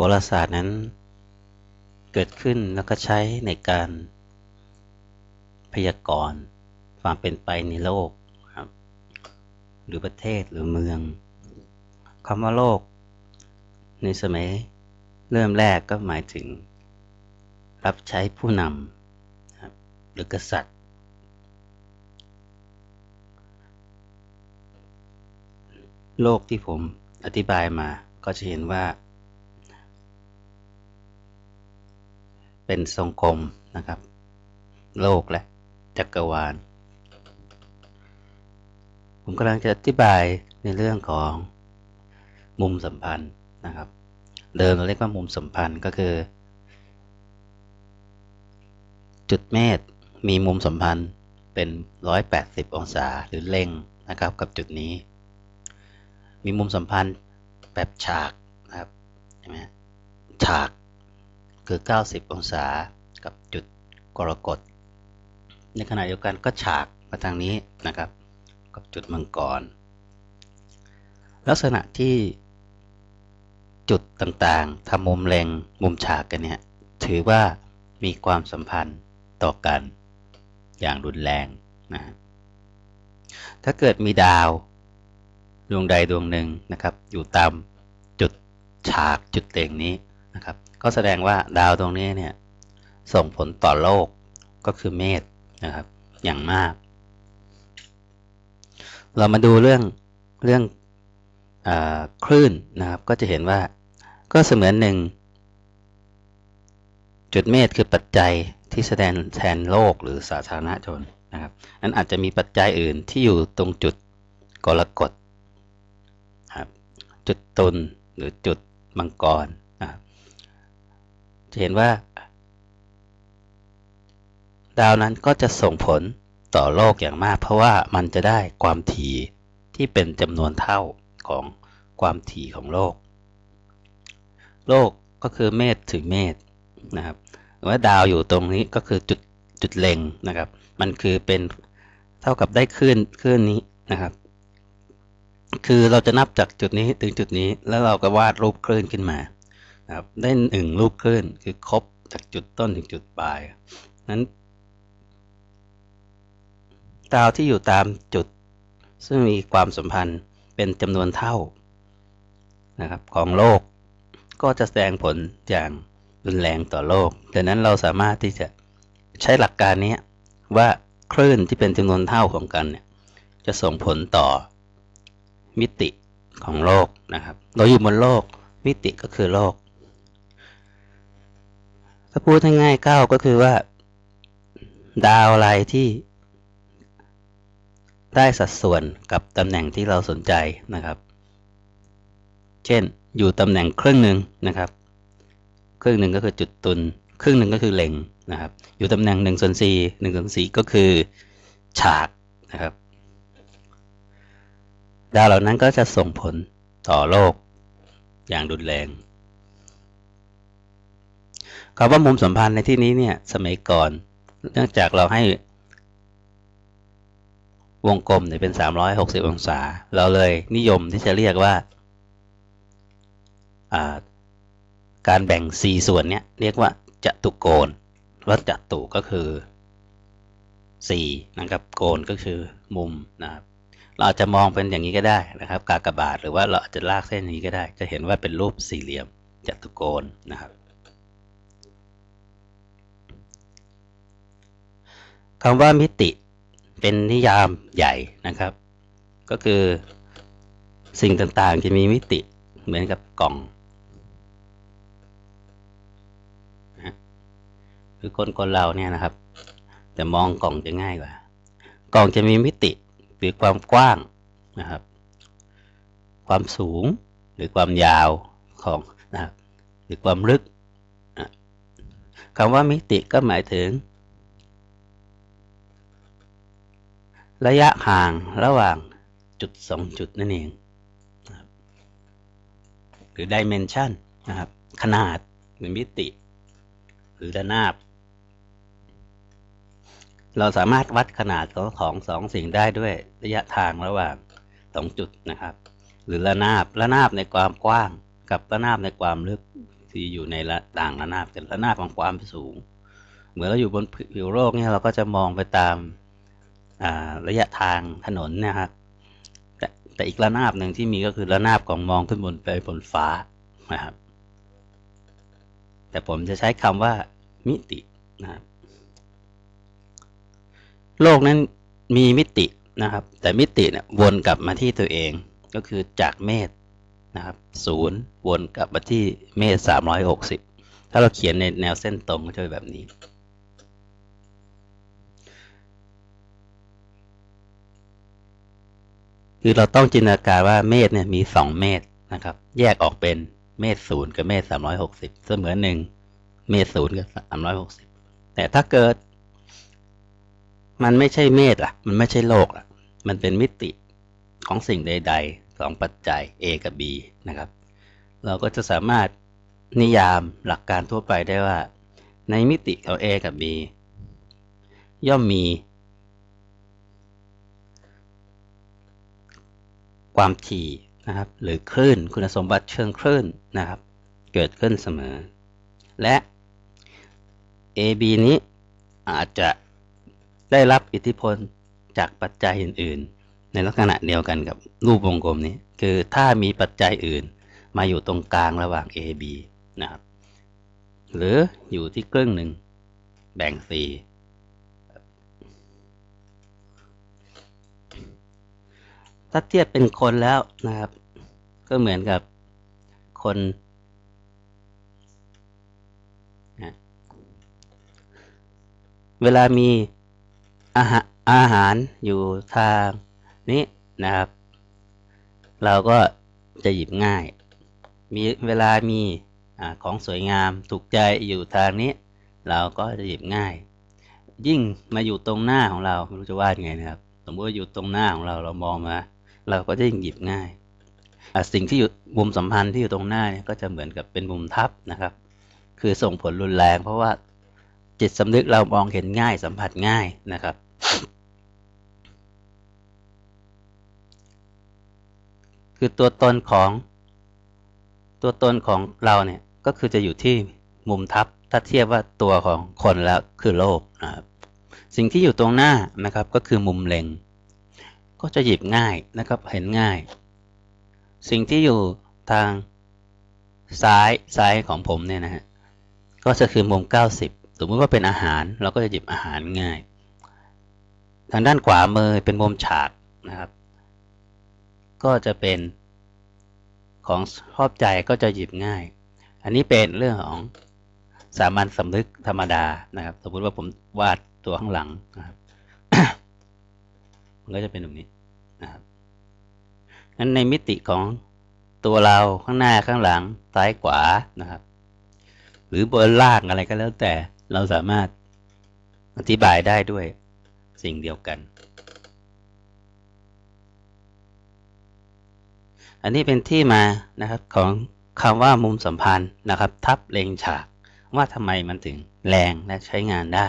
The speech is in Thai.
หราศาสตร์นั้น เกิดขึ้นแล้วก็ใช้ในการพยากรณ์ความเป็นไปในโลกครับ หรือประเทศหรือเมืองคำว่าโลก ในสมัยเริ่มแรกก็หมายถึง รับใช้ผู้นำครับหรือกษัตริย์ โลกที่ผมอธิบายมาก็จะเห็นว่า เป็นทรงกลมนะครับ โลกและจักรวาล ผมกำลังจะอธิบายในเรื่องของมุมสัมพันธ์นะครับ เดิมเราเรียกว่ามุมสัมพันธ์ก็คือ จุดเมษมีมุมสัมพันธ์เป็น 180 องศาหรือเล็งนะครับกับจุดนี้ มีมุมสัมพันธ์แบบฉากนะครับใช่ไหมฉาก คือ 90 องศากับจุดกรกฎ ในขณะเดียวกันก็ฉากมาทางนี้นะครับ กับจุดมังกร ลักษณะที่จุดต่างๆทำมุมเล็งมุมฉากกันเนี่ยถือว่ามีความสัมพันธ์ต่อกันอย่างรุนแรงนะถ้าเกิดมีดาวดวงใดดวงหนึ่งนะครับ อยู่ตามจุดฉากจุดเล็งนี้นะครับ ก็แสดงว่าดาวตรงนี้เนี่ยส่งผลต่อโลกก็คือเมษนะครับ อย่างมาก เรามาดูเรื่องเรื่องอคลื่นนะครับ ก็จะเห็นว่าก็เสมือนหนึ่งจุดเมษคือปัจจัยที่แสดงแทนโลกหรือสาธารณชนนะครับนั้นอาจจะมีปัจจัยอื่นที่อยู่ตรงจุดกรกฎครับจุดตุลหรือจุดมังกร จะเห็นว่า ดาวนั้นก็จะส่งผลต่อโลกอย่างมาก เพราะว่ามันจะได้ความถี่ที่เป็นจำนวนเท่าของความถี่ของโลก โลกก็คือเมษถึงเมษนะครับหรือว่าดาวอยู่ตรงนี้ก็คือจุดจุดเล็งนะครับ มันคือเป็นเท่ากับได้คลื่นคลื่นนี้นะครับ คือเราจะนับจากจุดนี้ถึงจุดนี้แล้วเราก็วาดรูปคลื่นขึ้นมา นะครับได้หนึ่งรูปคลื่นคือครบจากจุดต้นถึงจุดปลายนั้นดาวที่อยู่ตามจุด ซึ่งมีความสัมพันธ์เป็นจำนวนเท่านะครับของโลก ก็จะแสดงผลอย่างรุนแรงต่อโลกดังนั้นเราสามารถที่จะใช้หลักการนี้ว่าคลื่นที่เป็นจำนวนเท่าของกันเนี่ยจะส่งผลต่อมิติของโลกนะครับ เราอยู่บนโลกมิติก็คือโลก ถ้าพูดง่ายๆเก้าก็คือว่า ดาวอะไรที่ได้สัดส่วนกับตำแหน่งที่เราสนใจนะครับ เช่นอยู่ตำแหน่งครึ่งหนึ่งนะครับ ครึ่งหนึ่งก็คือจุดตุน ครึ่งหนึ่งก็คือเล็งนะครับ อยู่ตำแหน่งหนึ่งส่วนสี่หนึ่งส่วนสี่ก็คือฉากนะครับ ดาวเหล่านั้นก็จะส่งผลต่อโลกอย่างรุนแรง คำว่ามุมสัมพันธ์ในที่นี้เนี่ยสมัยก่อน เนื่องจากเราให้วงกลมเนี่ยเป็น 360 องศา เราเลยนิยมที่จะเรียกว่าการแบ่ง 4 ส่วนเนี้ยเรียกว่าจัตุโกณวัจัตุก็คือ 4 นะครับโกณก็คือมุมนะครับเราอาจจะมองเป็นอย่างนี้ก็ได้นะครับ กากบาทหรือว่าเราอาจจะลากเส้นนี้ก็ได้ จะเห็นว่าเป็นรูปสี่เหลี่ยมจัตุโกณนะครับ คำว่ามิติเป็นนิยามใหญ่นะครับ ก็คือสิ่งต่างๆจะมีมิติเหมือนกับกล่องคือคนคนเราเนี่ยนะครับ แต่มองกล่องจะง่ายกว่า กล่องจะมีมิติหรือความกว้างนะครับ ความสูงหรือความยาวของนะครับหรือความลึกคำว่ามิติก็หมายถึง ระยะห่างระหว่างจุดสองจุดนั่นเอง หรือ dimension นะครับ ขนาดหรือมิติ หรือระนาบ เราสามารถวัดขนาดของสองสิ่งได้ด้วยระยะทางระหว่างสองจุดนะครับ หรือระนาบ ระนาบในความกว้างกับระนาบในความลึกที่อยู่ในระต่างระนาบกันระนาบของความสูง เหมือนเราอยู่บนผิวโลกเนี่ยเราก็จะมองไปตาม ระยะทางถนนนะครับแต่แต่อีกระนาบหนึ่งที่มีก็คือระนาบของมองขึ้นบนไปบนฟ้านะครับ แต่ผมจะใช้คำว่ามิตินะครับโลกนั้นมีมิตินะครับ แต่มิติเนี่ยวนกลับมาที่ตัวเองก็คือจากเมษนะครับศูนย์วนกลับมาที่เมษสามร้อยหกสิบถ้าเราเขียนในแนวเส้นตรงก็จะเป็นแบบนี้ คือเราต้องจินตนาการว่าเมษเนี่ยมีสองเมษนะครับ แยกออกเป็นเมษศูนย์กับเมษสามร้อยหกสิบเสมือนหนึ่งเมษศูนย์กับสามร้อยหกสิบแต่ถ้าเกิด มันไม่ใช่เมษล่ะ มันไม่ใช่โลกล่ะ มันเป็นมิติของสิ่งใดๆสองปัจจัย A กับ B นะครับ เราก็จะสามารถนิยามหลักการทั่วไปได้ว่า ในมิติของ A กับ B ย่อมมี ความถี่นะครับหรือคลื่นคุณสมบัติเชิงคลื่นนะครับ เกิดขึ้นเสมอ และ AB นี้อาจจะได้รับอิทธิพลจากปัจจัยอื่น ๆ ในลักษณะเดียวกันกับรูปวงกลมนี้ คือถ้ามีปัจจัยอื่นมาอยู่ตรงกลางระหว่าง A B นะครับ หรืออยู่ที่ครึ่งหนึ่งแบ่ง C ถ้าเทียบเป็นคนแล้วนะครับ ก็เหมือนกับคนเวลามีอาหารอาหารอยู่ทางนี้นะครับ เราก็จะหยิบง่าย มีเวลามีอของสวยงามถูกใจอยู่ทางนี้ เราก็จะหยิบง่าย ยิ่งมาอยู่ตรงหน้าของเราไม่รู้จะว่าไงนะครับ สมมติว่าอยู่ตรงหน้าของเราเรามองมา เราก็จะยิ่งหยิบง่ายสิ่งที่อยู่มุมสัมพันธ์ที่อยู่ตรงหน้าเนี่ยก็จะเหมือนกับเป็นมุมทับนะครับ คือส่งผลรุนแรง เพราะว่าจิตสำนึกเรามองเห็นง่ายสัมผัสง่ายนะครับ คือตัวตนของตัวตนของเราเนี่ยก็คือจะอยู่ที่มุมทับถ้าเทียบว่าตัวของคนแล้วคือโลกนะครับ สิ่งที่อยู่ตรงหน้านะครับก็คือมุมเล็ง ก็จะหยิบง่ายนะครับเห็นง่าย สิ่งที่อยู่ทางซ้ายซ้ายของผมเนี่ยนะฮะก็จะคือมุม 90 สมมติว่าเป็นอาหารเราก็จะหยิบอาหารง่าย ทางด้านขวามือเป็นมุมฉากนะครับ ก็จะเป็นของชอบใจก็จะหยิบง่าย อันนี้เป็นเรื่องของสามัญสำนึกธรรมดานะครับ สมมติว่าผมวาดตัวข้างหลังนะครับ มันก็จะเป็นแบบนี้นะครับนั้นในมิติของตัวเราข้างหน้าข้างหลังซ้ายขวานะครับ หรือบนล่างอะไรก็แล้วแต่เราสามารถอธิบายได้ด้วยสิ่งเดียวกัน อันนี้เป็นที่มานะครับของคำว่ามุมสัมพันธ์นะครับ ทับเลงฉากว่าทำไมมันถึงแรงและใช้งานได้